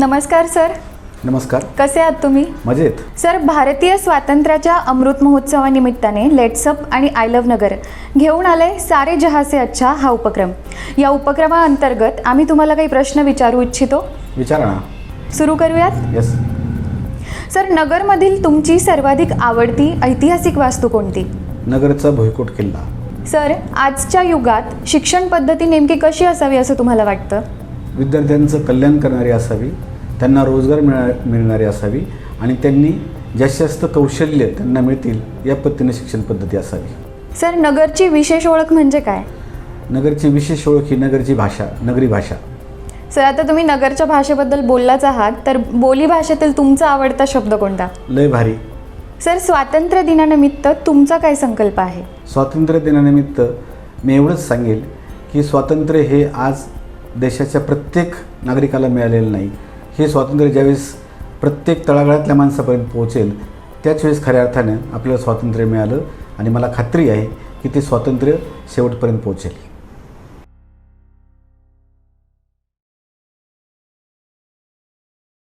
नमस्कार सर. नमस्कार. कसे आहात तुम्ही? मजेत. सर भारतीय स्वातंत्र्याच्या अमृत महोत्सवानिमित्ताने लेट्सअप आणि आय लव्ह नगर घेऊन आले सारे जहा से अच्छा हा उपक्रम. या उपक्रमाअंतर्गत आम्ही तुम्हाला काही प्रश्न विचारू इच्छितो. विचारा ना. सुरू करूयात? येस सर नगरमधील तुमची सर्वाधिक आवडती ऐतिहासिक वास्तू कोणती? नगरचा भुईकोट किल्ला. सर आजच्या युगात शिक्षण पद्धती नेमकी कशी असावी असं तुम्हाला वाटतं? विद्यार्थ्यांचं कल्याण करणारी असावी त्यांना रोजगार मिळा मिळणारी असावी आणि त्यांनी जास्तीत जास्त कौशल्य त्यांना मिळतील या पद्धतीने शिक्षण पद्धती असावी. सर नगरची विशेष ओळख म्हणजे काय? नगरची विशेष ओळख ही नगरची भाषा नगरी भाषा. सर आता तुम्ही नगरच्या भाषेबद्दल बोललाच आहात तर बोली भाषेतील तुमचा आवडता शब्द कोणता? लय भारी. सर स्वातंत्र्य दिनानिमित्त तुमचा काय संकल्प आहे? स्वातंत्र्य दिनानिमित्त मी एवढंच सांगेल की स्वातंत्र्य हे आज देशाच्या प्रत्येक नागरिकाला मिळालेलं नाही. हे स्वातंत्र्य ज्यावेळेस प्रत्येक तळागाळातल्या माणसापर्यंत पोहोचेल त्याच वेळेस खऱ्या अर्थानं आपल्याला स्वातंत्र्य मिळालं. आणि मला खात्री आहे की ते स्वातंत्र्य शेवटपर्यंत पोहोचेल.